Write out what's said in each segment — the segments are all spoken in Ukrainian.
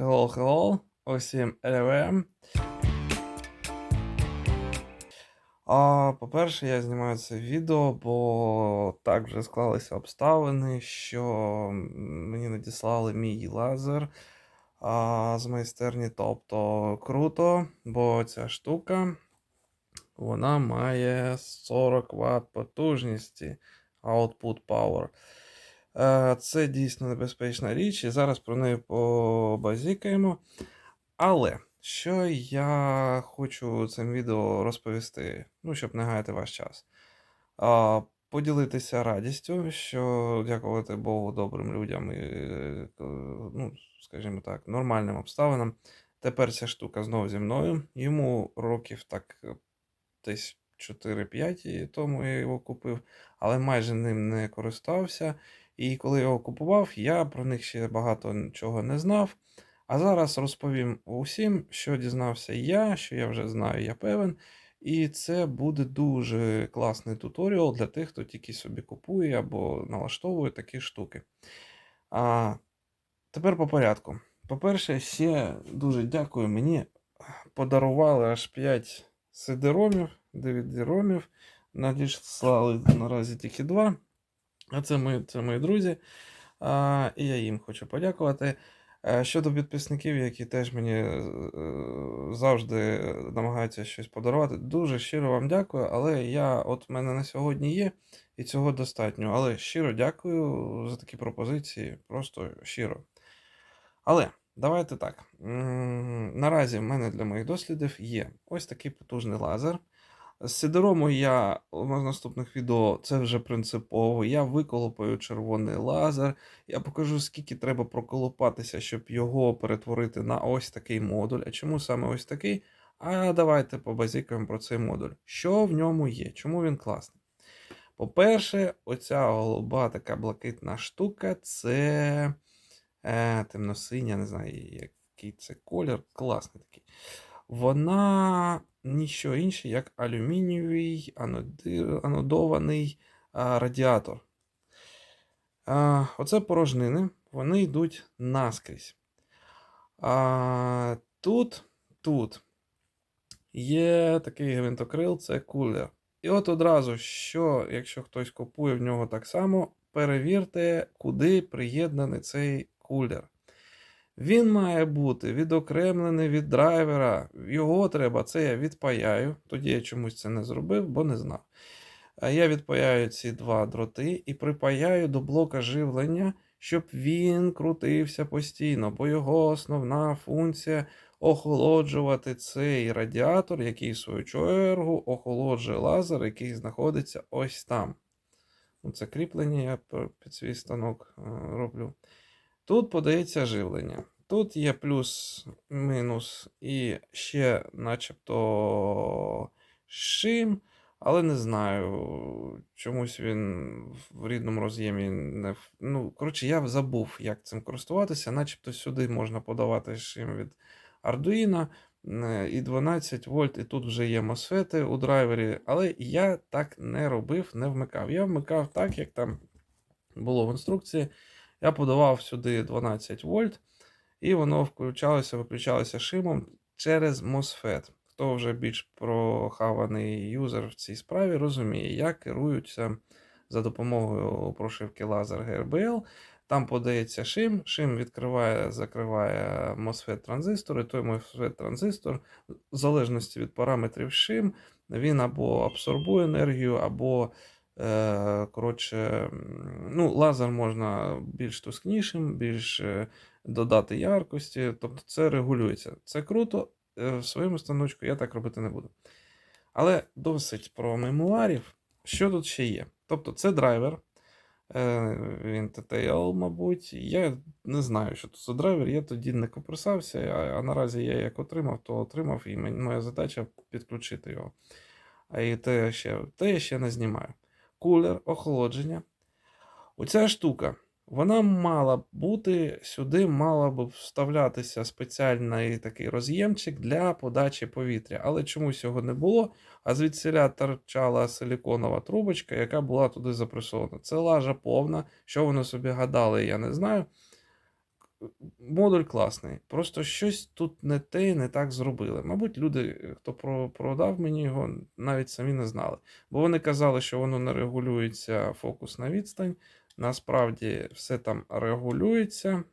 Hello, усім LVM. А, по-перше, я знімаю це відео, бо так вже склалися обставини, що мені надіслали мій лазер а, з майстерні. Тобто круто, бо ця штука вона має 40 Вт потужності output power. Е, Це дійсно небезпечна річ, і зараз про неї побазікаємо. Але що я хочу цим відео розповісти, ну, щоб не гаяти ваш час. Поділитися радістю, що дякувати Богу добрим людям і, е, ну, скажімо так, нормальним обставинам. Тепер ця штука знову зі мною. Йому років так е, десь 4-5 і тому я його купив, але майже ним не користався. І коли його купував, я про них ще багато чого не знав. А зараз розповім усім, що дізнався я, що я вже знаю, я певен. І це буде дуже класний туторіал для тих, хто тільки собі купує або налаштовує такі штуки. А тепер по порядку. По-перше, ще дуже дякую. Мені подарували аж 5 CD-ромів, DVD-ромів. Надіслали наразі тільки 2. А це мої, це мої друзі. А, І я їм хочу подякувати. Е, Щодо підписників, які теж мені е, завжди намагаються щось подарувати, дуже щиро вам дякую. Але я, от в мене на сьогодні є, і цього достатньо. Але щиро дякую за такі пропозиції, просто щиро. Але давайте так. Наразі в мене для моїх дослідів є ось такий потужний лазер. З сидорому я в наступних відео це вже принципово. Я виколупаю червоний лазер. Я покажу, скільки треба проколупатися, щоб його перетворити на ось такий модуль. А чому саме ось такий? А давайте побазікаємо про цей модуль. Що в ньому є? Чому він класний? По-перше, оця голуба така блакитна штука це е, темно-синя, не знаю, який це колір. Класний такий. Вона ніщо інше, як алюмінієвий анодований радіатор. Оце порожнини, вони йдуть наскрізь. А, Тут, тут є такий гвинтокрил, це кулер. І от одразу, що, якщо хтось купує в нього так само, перевірте, куди приєднаний цей кулер. Він має бути відокремлений від драйвера. Його треба, це я відпаяю. Тоді я чомусь це не зробив, бо не знав. Я відпаяю ці два дроти і припаяю до блока живлення, щоб він крутився постійно, бо його основна функція охолоджувати цей радіатор, який, в свою чергу, охолоджує лазер, який знаходиться ось там. Ну, Це кріплення я під свій станок е, роблю. Тут подається живлення. Тут є плюс, мінус і ще начебто шим, але не знаю. Чомусь він в рідному роз'ємі не. Ну, коротше, я забув, як цим користуватися. Начебто сюди можна подавати шим від Arduino е, і 12 вольт, і тут вже є MOSFET у драйвері, але я так не робив, не вмикав. Я вмикав так, як там було в інструкції. Я подавав сюди 12 вольт, і воно включалося, виключалося шимом через MOSFET. Хто вже більш прохаваний юзер в цій справі, розуміє, як керуються за допомогою прошивки лазер GRBL. Там подається шим, шим відкриває, закриває MOSFET транзистор, і той MOSFET транзистор, в залежності від параметрів шим, він або абсорбує енергію, або Коротше, ну, лазер можна більш тускнішим, більш е, додати яркості. Тобто це регулюється. Це круто. Е, В своєму станочку я так робити не буду. Але досить про мемуарів. Що тут ще є? Тобто, це драйвер. е, Він TTL, мабуть. Я не знаю, що тут за драйвер. Я тоді не копирсався, а, наразі я як отримав, то отримав, і моя задача підключити його. А і те ще, те я ще не знімаю кулер, охолодження. Оця штука, вона мала б бути сюди, мала б вставлятися спеціальний такий роз'ємчик для подачі повітря. Але чомусь його не було, а звідсіля торчала силіконова трубочка, яка була туди запресована. Це лажа повна. Що вони собі гадали, я не знаю. Модуль класний. Просто щось тут не те не так зробили. Мабуть, люди, хто продав мені його, навіть самі не знали. Бо вони казали, що воно не регулюється фокус на відстань. Насправді все там регулюється.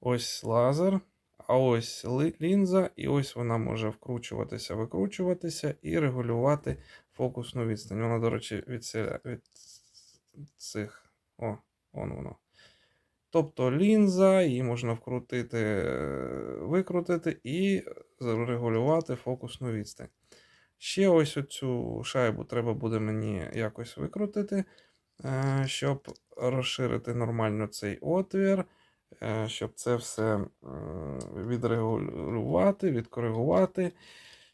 Ось лазер, а ось лінза, і ось вона може вкручуватися, викручуватися і регулювати фокусну відстань. Вона, до речі, від, від цих. О, вон воно. Тобто лінза, її можна вкрутити, е, викрутити і регулювати фокусну відстань. Ще ось оцю шайбу треба буде мені якось викрутити, е, щоб розширити нормально цей отвір, е, щоб це все відрегулювати, відкоригувати.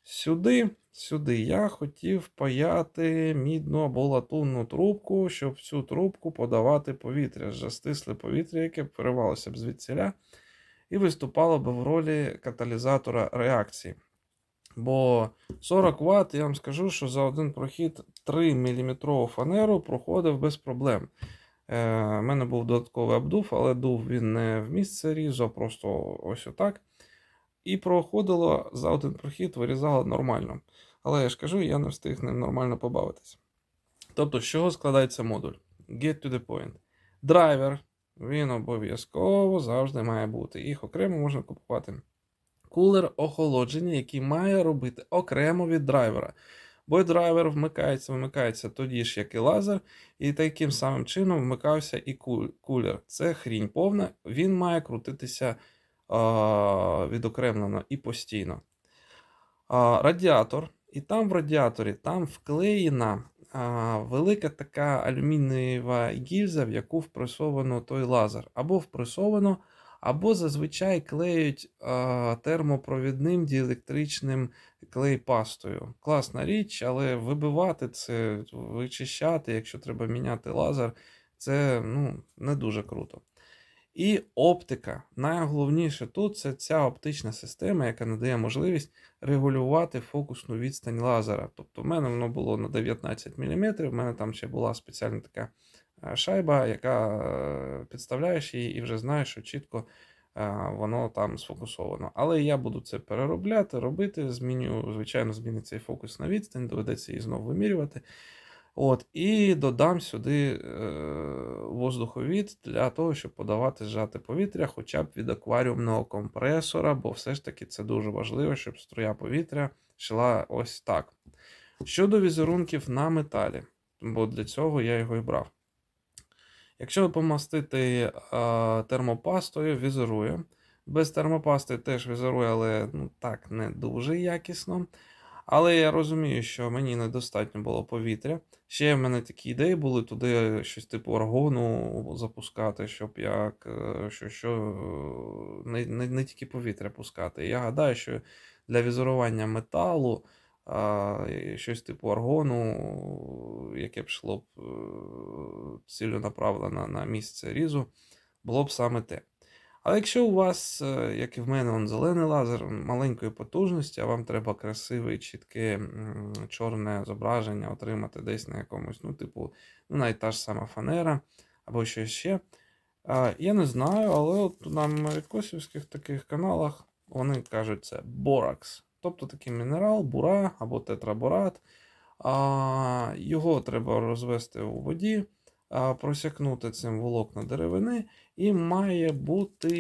Сюди, сюди я хотів паяти мідну або латунну трубку, щоб цю трубку подавати повітря, вже стисле повітря, яке виривалося б звідсіля, і виступало б в ролі каталізатора реакції. Бо 40 Вт, я вам скажу, що за один прохід 3 мм фанеру проходив без проблем. Е, У мене був додатковий обдув, але дув він не в місце різу, а просто ось отак. І проходило за один прохід, вирізало нормально. Але я ж кажу, я не встиг ним нормально побавитися. Тобто, з чого складається модуль? Get to the point. Драйвер, він обов'язково завжди має бути. Їх окремо можна купувати. Кулер охолодження, який має робити окремо від драйвера. Бо драйвер вмикається, вимикається тоді ж, як і лазер, і таким самим чином вмикався і кулер. Це хрінь повна, він має крутитися відокремлено і постійно. Радіатор, і там в радіаторі там вклеєна велика така алюмінієва гільза, в яку впресовано той лазер. Або впресовано, або зазвичай клеють термопровідним діелектричним клей-пастою. Класна річ, але вибивати це, вичищати, якщо треба міняти лазер, це ну, не дуже круто. І оптика. Найголовніше тут це ця оптична система, яка надає можливість регулювати фокусну відстань лазера. Тобто, в мене воно було на 19 мм, в мене там ще була спеціальна така е, шайба, яка е, підставляєш її і вже знаєш, що чітко е, воно там сфокусовано. Але я буду це переробляти, робити. Зміню, звичайно, зміниться і фокус на відстань, доведеться її знову вимірювати. От, і додам сюди е, воздуховід для того, щоб подавати зжате повітря, хоча б від акваріумного компресора, бо все ж таки це дуже важливо, щоб струя повітря йшла ось так. Щодо візерунків на металі, бо для цього я його і брав. Якщо помастити е, термопастою, візерує. Без термопасти теж візерує, але ну, так не дуже якісно. Але я розумію, що мені недостатньо було повітря. Ще в мене такі ідеї були туди щось типу аргону запускати, щоб як е, що, що е, не, не, не тільки повітря пускати. Я гадаю, що для візерування металу а, щось типу аргону, яке б йшло б е, ціленаправлено на місце різу, було б саме те. Але якщо у вас, е, як і в мене, он зелений лазер маленької потужності, а вам треба красиве, чітке чорне зображення отримати десь на якомусь, ну, типу, ну, навіть та ж сама фанера або щось ще. Я не знаю, але от на америкосівських таких каналах вони кажуть це боракс. Тобто такий мінерал, бура або тетраборат. Його треба розвести у воді, просякнути цим волокна деревини, і має бути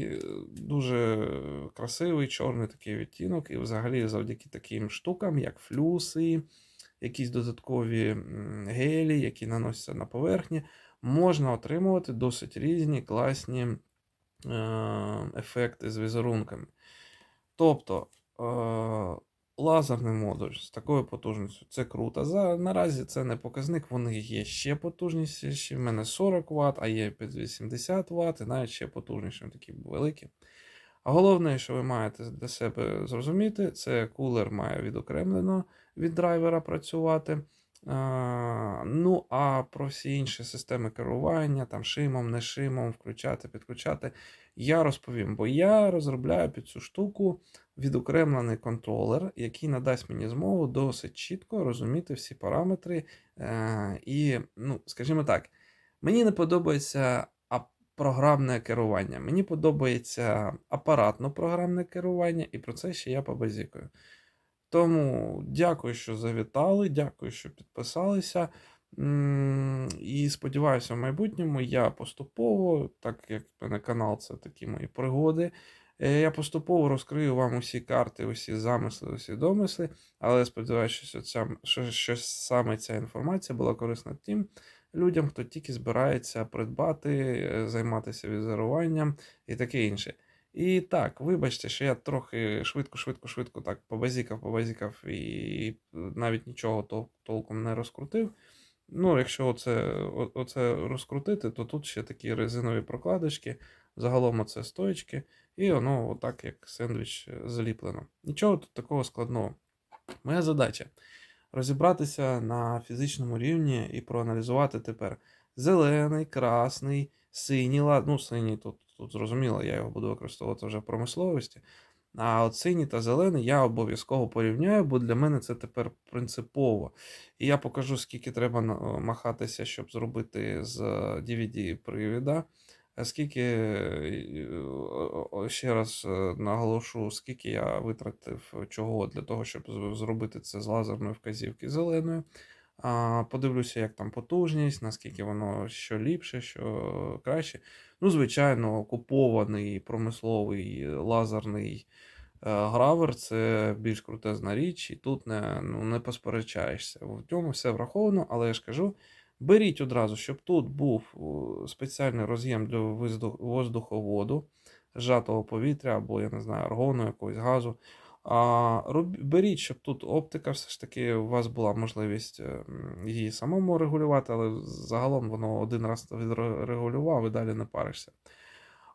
е, дуже красивий чорний такий відтінок. І взагалі завдяки таким штукам, як флюси, якісь додаткові гелі, які наносяться на поверхні, можна отримувати досить різні класні е, ефекти з візерунками. Тобто е, лазерний модуль з такою потужністю це круто. За, наразі це не показник, вони є ще потужніші. В мене 40 Вт, а є під 80 Вт, і навіть ще потужніші, такі великі. А головне, що ви маєте для себе зрозуміти, це кулер має відокремлено від драйвера працювати. А, ну, а про всі інші системи керування, там шимом, не шимом, включати, підключати, я розповім, бо я розробляю під цю штуку відокремлений контролер, який надасть мені змогу досить чітко розуміти всі параметри. Е, і, ну, скажімо так, мені не подобається програмне керування. Мені подобається апаратно-програмне керування, і про це ще я побазікаю. Тому дякую, що завітали, дякую, що підписалися. І сподіваюся, в майбутньому я поступово, так як мене канал це такі мої пригоди. е, Я поступово розкрию вам усі карти, усі замисли, усі домисли, але сподіваюся, що, ця, що, що саме ця інформація була корисна тим людям, хто тільки збирається придбати, е, займатися візеруванням і таке інше. І так, вибачте, що я трохи швидко, швидко, швидко так побазікав, побазікав і навіть нічого тол- толком не розкрутив. Ну, якщо оце, о- оце розкрутити, то тут ще такі резинові прокладочки, загалом оце стоечки, і воно отак, як сендвіч е, заліплено. Нічого тут такого складного. Моя задача розібратися на фізичному рівні і проаналізувати тепер зелений, красний, синій. Ну, синій тут, тут зрозуміло, я його буду використовувати вже в промисловості. А от синій та зелений я обов'язково порівняю, бо для мене це тепер принципово. І я покажу, скільки треба махатися, щоб зробити з DVD-привіда. А Скільки, е, ще раз е, наголошу, скільки я витратив чого для того, щоб зробити це з лазерної вказівки зеленою. Подивлюся, як там потужність, наскільки воно що ліпше, що краще. Ну, звичайно, купований промисловий лазерний е, гравер це більш крутезна річ, і тут не, ну, не посперечаєшся. В цьому все враховано, але я ж кажу. Беріть одразу, щоб тут був спеціальний роз'єм для воздуховоду, зжатого повітря або, я не знаю, аргону, якогось газу. А, беріть, щоб тут оптика, все ж таки, у вас була можливість е, її самому регулювати, але загалом воно один раз відрегулював і далі не паришся.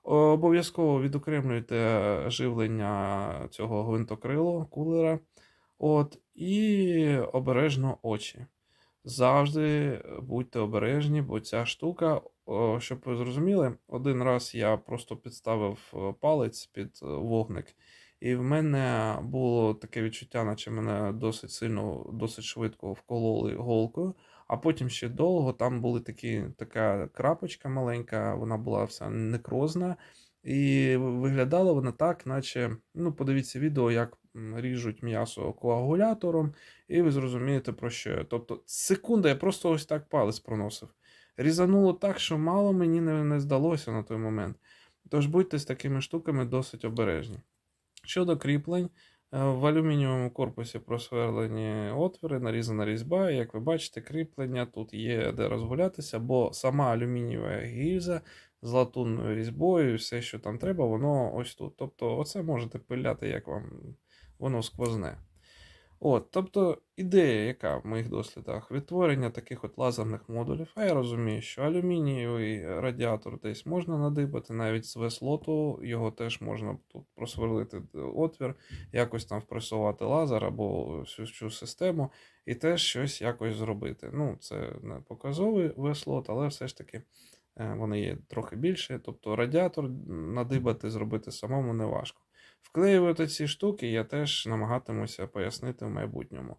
Обов'язково відокремлюйте живлення цього гвинтокрилу, кулера. От, і обережно очі. Завжди будьте обережні, бо ця штука, щоб ви зрозуміли, один раз я просто підставив е, палець під е, вогник, і в мене було таке відчуття, наче мене досить сильно, досить швидко вкололи голкою, а потім ще довго там були такі, така крапочка маленька, вона була вся некрозна. І виглядала вона так, наче, ну, подивіться відео, як ріжуть м'ясо коагулятором, і ви зрозумієте, про що я. Тобто, секунда, я просто ось так палець проносив. Різануло так, що мало мені не, не здалося на той момент. Тож будьте з такими штуками досить обережні. Щодо кріплень, е, в алюмінієвому корпусі просверлені отвори, нарізана різьба. Як ви бачите, кріплення тут є де розгулятися, бо сама алюмінієва гільза з латунною різьбою, все, що там треба, воно ось тут. Тобто, оце можете пиляти, як вам воно сквозне. От, тобто ідея, яка в моїх дослідах, відтворення таких от лазерних модулів. А я розумію, що алюмінієвий радіатор десь можна надибати, навіть з веслоту його теж можна тут просверлити отвір, якось там впресувати лазер або всю цю систему, і теж щось якось зробити. Ну, це не показовий веслот, але все ж таки е, вони є трохи більше. Тобто радіатор надибати, зробити самому не важко. Вклеювати ці штуки я теж намагатимуся пояснити в майбутньому.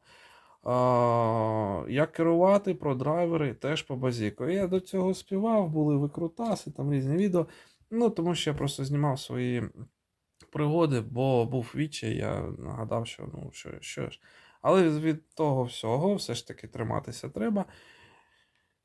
А, як керувати про драйвери теж по базіку. Я до цього співав, були викрутаси, там різні відео. Ну, тому що я просто знімав свої пригоди, бо був відчай, я нагадав, що ну, що, що ж. Але від того всього все ж таки триматися треба.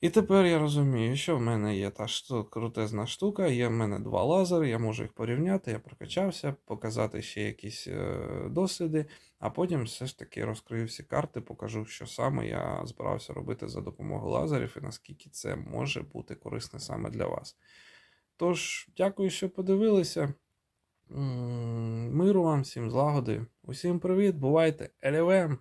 І тепер я розумію, що в мене є та шту, крутезна штука, є в мене два лазери, я можу їх порівняти, я прокачався, показати ще якісь е, досліди, а потім все ж таки розкрию всі карти, покажу, що саме я збирався робити за допомогою лазерів і наскільки це може бути корисне саме для вас. Тож, дякую, що подивилися. Миру вам, всім злагоди. Усім привіт, бувайте! ЛВМ!